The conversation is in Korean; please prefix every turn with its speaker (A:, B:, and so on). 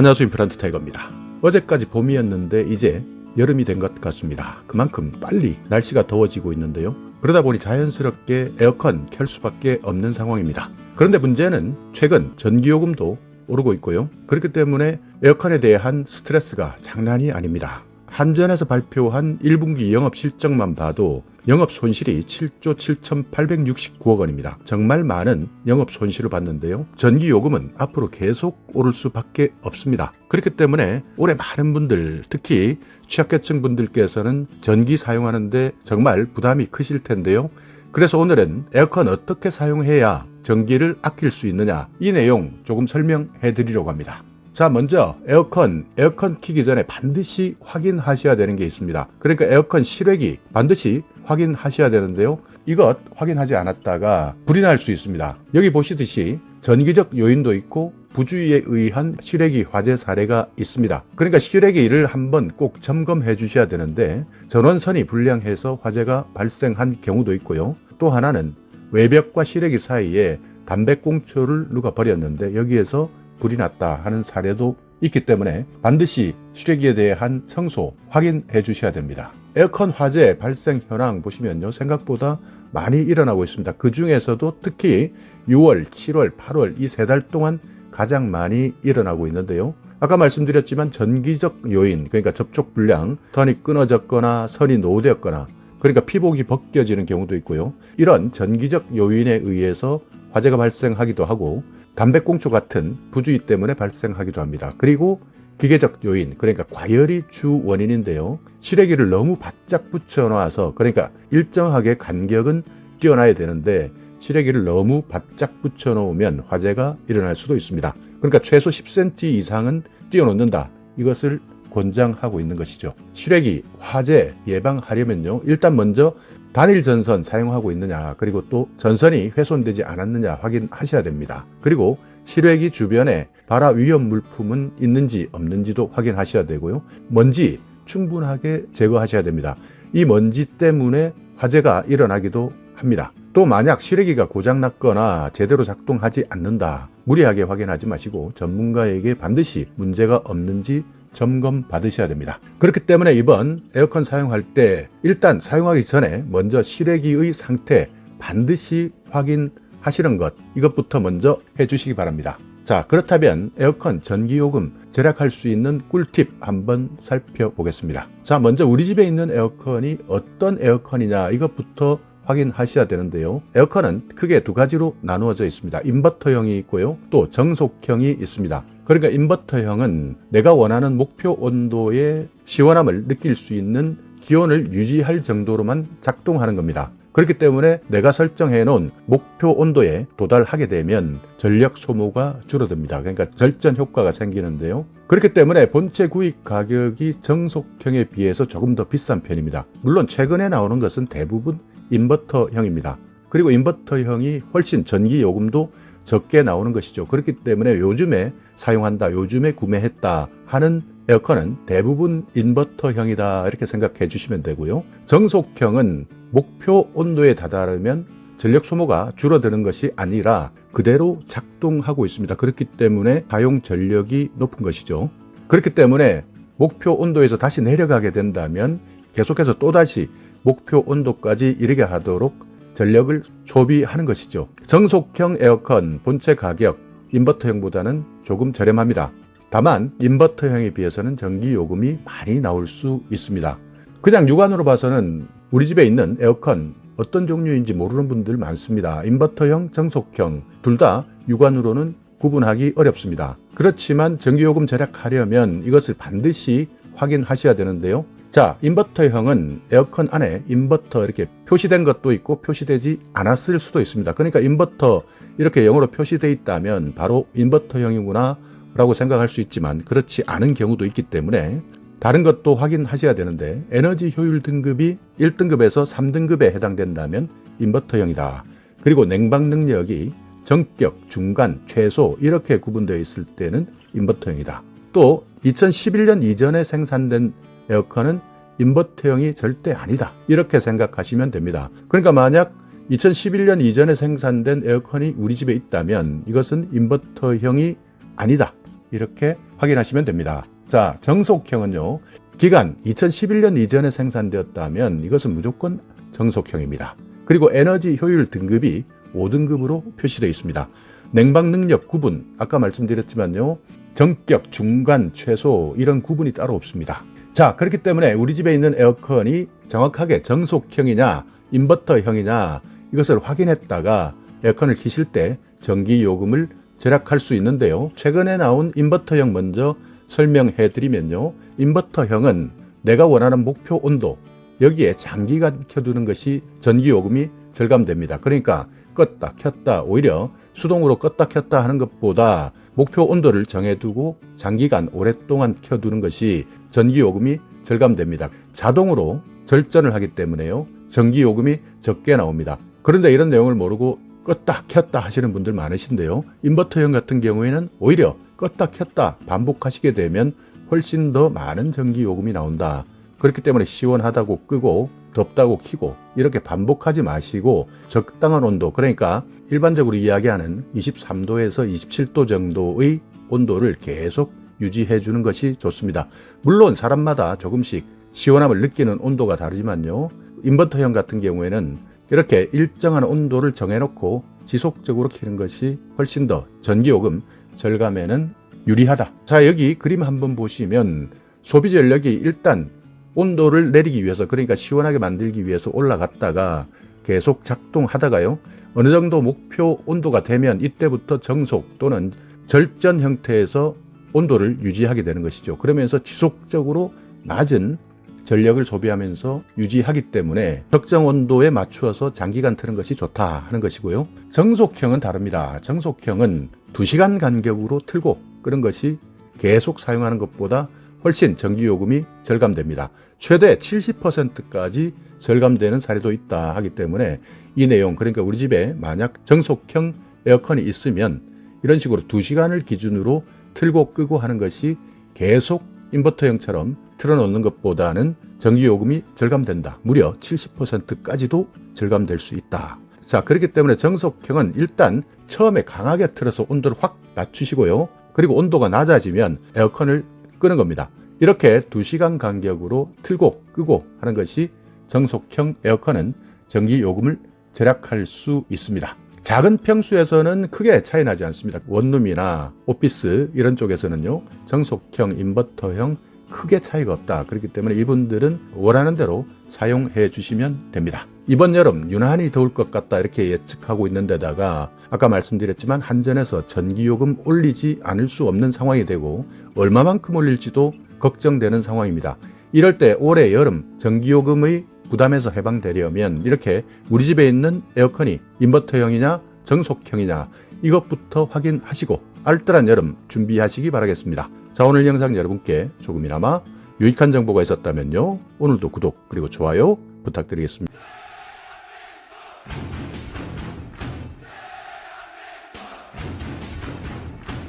A: 안녕하세요 임플란트 타이거입니다. 어제까지 봄이었는데 이제 여름이 된 것 같습니다. 그만큼 빨리 날씨가 더워지고 있는데요. 그러다 보니 자연스럽게 에어컨 켤 수밖에 없는 상황입니다. 그런데 문제는 최근 전기요금도 오르고 있고요. 그렇기 때문에 에어컨에 대한 스트레스가 장난이 아닙니다. 한전에서 발표한 1분기 영업 실적만 봐도 영업 손실이 7조 7,869억 원입니다. 정말 많은 영업 손실을 봤는데요. 전기 요금은 앞으로 계속 오를 수밖에 없습니다. 그렇기 때문에 올해 많은 분들, 특히 취약계층 분들께서는 전기 사용하는데 정말 부담이 크실 텐데요. 그래서 오늘은 에어컨 어떻게 사용해야 전기를 아낄 수 있느냐 이 내용 조금 설명해 드리려고 합니다. 자, 먼저 에어컨, 에어컨 키기 전에 반드시 확인하셔야 되는 게 있습니다. 그러니까 에어컨 실외기 반드시 확인하셔야 되는데요. 이것 확인하지 않았다가 불이 날 수 있습니다. 여기 보시듯이 전기적 요인도 있고 부주의에 의한 실외기 화재 사례가 있습니다. 그러니까 실외기를 한번 꼭 점검해 주셔야 되는데 전원선이 불량해서 화재가 발생한 경우도 있고요. 또 하나는 외벽과 실외기 사이에 담배꽁초를 누가 버렸는데 여기에서 불이 났다 하는 사례도 있기 때문에 반드시 실외기에 대한 청소 확인해 주셔야 됩니다. 에어컨 화재 발생 현황 보시면요. 생각보다 많이 일어나고 있습니다. 그 중에서도 특히 6월, 7월, 8월 이 세 달 동안 가장 많이 일어나고 있는데요. 아까 말씀드렸지만 전기적 요인, 그러니까 접촉 불량, 선이 끊어졌거나 선이 노후되었거나 그러니까 피복이 벗겨지는 경우도 있고요. 이런 전기적 요인에 의해서 화재가 발생하기도 하고 담배꽁초 같은 부주의 때문에 발생하기도 합니다. 그리고 기계적 요인, 그러니까 과열이 주 원인인데요. 실외기를 너무 바짝 붙여놔서, 그러니까 일정하게 간격은 띄어놔야 되는데, 실외기를 너무 바짝 붙여놓으면 화재가 일어날 수도 있습니다. 그러니까 최소 10cm 이상은 띄워놓는다. 이것을 권장하고 있는 것이죠. 실외기, 화재 예방하려면요. 일단 먼저 단일 전선 사용하고 있느냐, 그리고 또 전선이 훼손되지 않았느냐 확인하셔야 됩니다. 그리고 실외기 주변에 발화 위험 물품은 있는지 없는지도 확인하셔야 되고요. 먼지 충분하게 제거하셔야 됩니다. 이 먼지 때문에 화재가 일어나기도 합니다. 또 만약 실외기가 고장났거나 제대로 작동하지 않는다. 무리하게 확인하지 마시고 전문가에게 반드시 문제가 없는지 점검 받으셔야 됩니다. 그렇기 때문에 이번 에어컨 사용할 때 일단 사용하기 전에 먼저 실외기의 상태 반드시 확인하시는 것 이것부터 먼저 해주시기 바랍니다. 자 그렇다면 에어컨 전기요금 절약할 수 있는 꿀팁 한번 살펴보겠습니다. 자 먼저 우리 집에 있는 에어컨이 어떤 에어컨이냐 이것부터 확인하셔야 되는데요. 에어컨은 크게 두 가지로 나누어져 있습니다. 인버터형이 있고요. 또 정속형이 있습니다. 그러니까 인버터형은 내가 원하는 목표 온도의 시원함을 느낄 수 있는 기온을 유지할 정도로만 작동하는 겁니다. 그렇기 때문에 내가 설정해 놓은 목표 온도에 도달하게 되면 전력 소모가 줄어듭니다. 그러니까 절전 효과가 생기는데요. 그렇기 때문에 본체 구입 가격이 정속형에 비해서 조금 더 비싼 편입니다. 물론 최근에 나오는 것은 대부분 인버터형입니다. 그리고 인버터형이 훨씬 전기 요금도 적게 나오는 것이죠. 그렇기 때문에 요즘에 사용한다, 요즘에 구매했다 하는 에어컨은 대부분 인버터형이다 이렇게 생각해 주시면 되고요. 정속형은 목표 온도에 다다르면 전력 소모가 줄어드는 것이 아니라 그대로 작동하고 있습니다. 그렇기 때문에 사용 전력이 높은 것이죠. 그렇기 때문에 목표 온도에서 다시 내려가게 된다면 계속해서 또다시 목표 온도까지 이르게 하도록 전력을 소비하는 것이죠. 정속형 에어컨 본체 가격 인버터형보다는 조금 저렴합니다. 다만 인버터형에 비해서는 전기 요금이 많이 나올 수 있습니다. 그냥 육안으로 봐서는 우리 집에 있는 에어컨 어떤 종류인지 모르는 분들 많습니다. 인버터형, 정속형 둘 다 육안으로는 구분하기 어렵습니다. 그렇지만 전기요금 절약하려면 이것을 반드시 확인하셔야 되는데요. 자, 인버터형은 에어컨 안에 인버터 이렇게 표시된 것도 있고 표시되지 않았을 수도 있습니다. 그러니까 인버터 이렇게 영어로 표시되어 있다면 바로 인버터형이구나 라고 생각할 수 있지만 그렇지 않은 경우도 있기 때문에 다른 것도 확인하셔야 되는데 에너지 효율 등급이 1등급에서 3등급에 해당된다면 인버터형이다. 그리고 냉방 능력이 정격, 중간, 최소 이렇게 구분되어 있을 때는 인버터형이다. 또 2011년 이전에 생산된 에어컨은 인버터형이 절대 아니다. 이렇게 생각하시면 됩니다. 그러니까 만약 2011년 이전에 생산된 에어컨이 우리 집에 있다면 이것은 인버터형이 아니다. 이렇게 확인하시면 됩니다. 자, 정속형은요. 기간 2011년 이전에 생산되었다면 이것은 무조건 정속형입니다. 그리고 에너지 효율 등급이 5등급으로 표시되어 있습니다. 냉방 능력 구분, 아까 말씀드렸지만요. 정격, 중간, 최소 이런 구분이 따로 없습니다. 자, 그렇기 때문에 우리 집에 있는 에어컨이 정확하게 정속형이냐, 인버터형이냐 이것을 확인했다가 에어컨을 키실 때 전기 요금을 절약할 수 있는데요. 최근에 나온 인버터형 먼저 설명해 드리면요. 인버터형은 내가 원하는 목표 온도 여기에 장기간 켜두는 것이 전기 요금이 절감됩니다. 그러니까 껐다 켰다 오히려 수동으로 껐다 켰다 하는 것보다 목표 온도를 정해두고 장기간 오랫동안 켜두는 것이 전기 요금이 절감됩니다. 자동으로 절전을 하기 때문에요. 전기 요금이 적게 나옵니다. 그런데 이런 내용을 모르고 껐다 켰다 하시는 분들 많으신데요. 인버터형 같은 경우에는 오히려 껐다 켰다 반복하시게 되면 훨씬 더 많은 전기 요금이 나온다. 그렇기 때문에 시원하다고 끄고 덥다고 켜고 이렇게 반복하지 마시고 적당한 온도 그러니까 일반적으로 이야기하는 23도에서 27도 정도의 온도를 계속 유지해 주는 것이 좋습니다. 물론 사람마다 조금씩 시원함을 느끼는 온도가 다르지만요. 인버터형 같은 경우에는 이렇게 일정한 온도를 정해놓고 지속적으로 키는 것이 훨씬 더 전기요금 절감에는 유리하다. 자, 여기 그림 한번 보시면 소비 전력이 일단 온도를 내리기 위해서 그러니까 시원하게 만들기 위해서 올라갔다가 계속 작동하다가요. 어느 정도 목표 온도가 되면 이때부터 정속 또는 절전 형태에서 온도를 유지하게 되는 것이죠. 그러면서 지속적으로 낮은 전력을 소비하면서 유지하기 때문에 적정 온도에 맞추어서 장기간 트는 것이 좋다 하는 것이고요. 정속형은 다릅니다. 정속형은 2시간 간격으로 틀고 끄는 것이 계속 사용하는 것보다 훨씬 전기 요금이 절감됩니다. 최대 70%까지 절감되는 사례도 있다 하기 때문에 이 내용 그러니까 우리 집에 만약 정속형 에어컨이 있으면 이런 식으로 2시간을 기준으로 틀고 끄고 하는 것이 계속 인버터형처럼 틀어놓는 것보다는 전기요금이 절감된다. 무려 70%까지도 절감될 수 있다. 자, 그렇기 때문에 정속형은 일단 처음에 강하게 틀어서 온도를 확 낮추시고요. 그리고 온도가 낮아지면 에어컨을 끄는 겁니다. 이렇게 2시간 간격으로 틀고 끄고 하는 것이 정속형 에어컨은 전기 요금을 절약할 수 있습니다. 작은 평수에서는 크게 차이 나지 않습니다. 원룸이나 오피스 이런 쪽에서는요. 정속형, 인버터형 크게 차이가 없다. 그렇기 때문에 이분들은 원하는 대로 사용해 주시면 됩니다. 이번 여름 유난히 더울 것 같다 이렇게 예측하고 있는데다가 아까 말씀드렸지만 한전에서 전기요금 올리지 않을 수 없는 상황이 되고 얼마만큼 올릴지도 걱정되는 상황입니다. 이럴 때 올해 여름 전기요금의 부담에서 해방되려면 이렇게 우리 집에 있는 에어컨이 인버터형이냐 정속형이냐 이것부터 확인하시고 알뜰한 여름 준비하시기 바라겠습니다. 자 오늘 영상 여러분께 조금이나마 유익한 정보가 있었다면요 오늘도 구독 그리고 좋아요 부탁드리겠습니다.